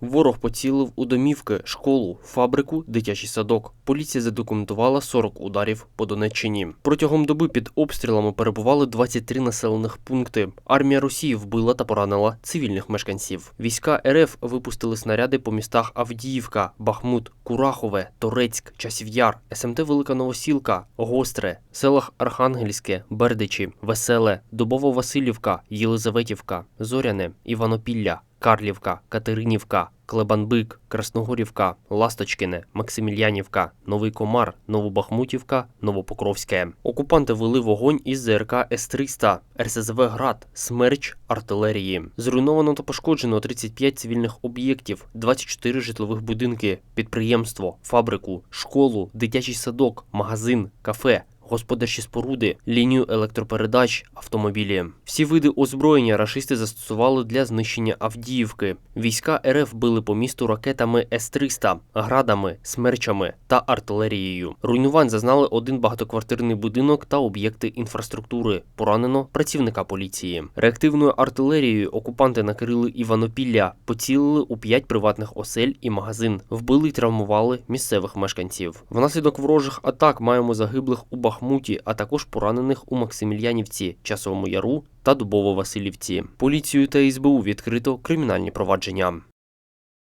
Ворог поцілив у домівки, школу, фабрику, дитячий садок. Поліція задокументувала 40 ударів по Донеччині. Протягом доби під обстрілами перебували 23 населених пункти. Армія Росії вбила та поранила цивільних мешканців. Війська РФ випустили снаряди по містах Авдіївка, Бахмут, Курахове, Торецьк, Часів'яр, СМТ Велика Новосілка, Гостре, селах Архангельське, Бердичі, Веселе, Дубово-Василівка, Єлизаветівка, Зоряне, Іванопілля, Карлівка, Катеринівка, Клебанбик, Красногорівка, Ласточкине, Максимільянівка, Новий Комар, Новобахмутівка, Новопокровське. Окупанти вели вогонь із ЗРК С-300, РСЗВ «Град», Смерч, артилерії. Зруйновано та пошкоджено 35 цивільних об'єктів, 24 житлових будинки, підприємство, фабрику, школу, дитячий садок, магазин, кафе, господарчі споруди, лінію електропередач, автомобілі. Всі види озброєння рашисти застосували для знищення Авдіївки. Війська РФ били по місту ракетами С-300, градами, смерчами та артилерією. Руйнувань зазнали один багатоквартирний будинок та об'єкти інфраструктури. Поранено працівника поліції. Реактивною артилерією окупанти накрили Іванопілля, поцілили у п'ять приватних осель і магазин, вбили й травмували місцевих мешканців. Внаслідок ворожих атак маємо загиблих у Бахмуті, а також поранених у Максимільянівці, Часовому Яру та Дубово-Василівці. Поліцію та СБУ відкрито кримінальні провадження.